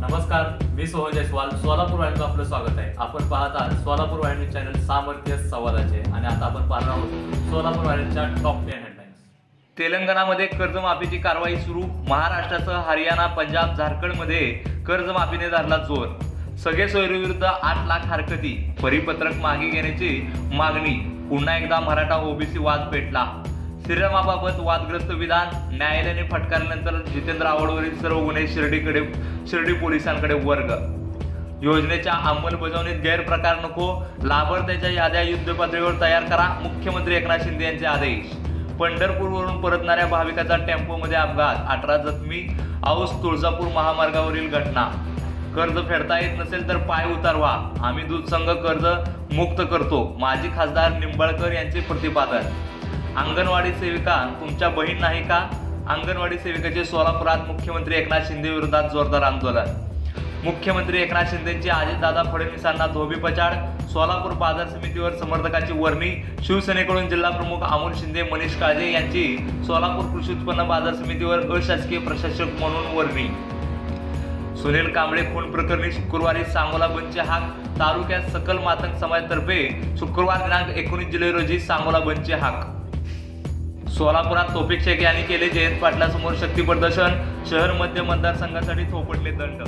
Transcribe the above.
नमस्कार मी सोहन जयस्वाल सोलापूर वाहिनीचं आपलं स्वागत आहे. आपण पाहत आहात सोलापूर वाहिनी चॅनल सामर्थ्य संवादाचे आणि आता आपण पाहणार आहोत सोलापूर वाहिनीच्या टॉप टेन हेडलाईन्स तेलंगणामध्ये कर्जमाफीची कारवाई सुरू महाराष्ट्रासह हरियाणा पंजाब झारखंडमध्ये कर्जमाफीने धरला जोर. सगळे सोयरीविरुद्ध आठ लाख हरकती परिपत्रक मागे घेण्याची मागणी. पुन्हा एकदा मराठा ओबीसी वाद पेटला. श्रीरामाबाबत वादग्रस्त विधान न्यायालयाने फटकारल्यानंतर जितेंद्र आव्हाडवरील सर्व गुन्हे शिर्डीकडे शिर्डी पोलिसांकडे वर्ग. योजनेच्या अंमलबजावणीत गैरप्रकार नको लाभार्थ्याच्या याद्या युद्धपातळीवर तयार करा मुख्यमंत्री एकनाथ शिंदे यांचे आदेश. पंढरपूरवरून परतणाऱ्या भाविकाचा टेम्पोमध्ये अपघात अठरा जखमी औस तुळजापूर महामार्गावरील घटना. कर्ज फेडता येत नसेल तर पाय उतारवा. आम्ही दूध संघ कर्ज मुक्त करतो. माजी खासदार निंबाळकर यांचे प्रतिपादन. अंगणवाडी सेविका तुमच्या बहीण नाही का? अंगणवाडी सेविकाचे सोलापुरात मुख्यमंत्री एकनाथ शिंदे विरोधात जोरदार आंदोलन. मुख्यमंत्री एकनाथ शिंदेची अजितदादा फडणवीसांना धोबीपछाड सोलापूर बाजार समितीवर समर्थकाची वर्णी. शिवसेनेकडून जिल्हा प्रमुख अमोल शिंदे मनीष काळजे यांची सोलापूर कृषी उत्पन्न बाजार समितीवर अशासकीय प्रशासक म्हणून वर्णी. सुनील कांबळे खून प्रकरणी शुक्रवारी सांगोला बंदचे हाक. तालुक्यात सकल मातंग समाजातर्फे शुक्रवार दिनांक एकोणीस जुलै रोजी सांगोला बंदचे हाक. सोलापुरात तोफिक यांनी केले. जयंत पाटलासमोर शक्ती प्रदर्शन. शहर मध्य मतदारसंघासाठी थोपटले दंड.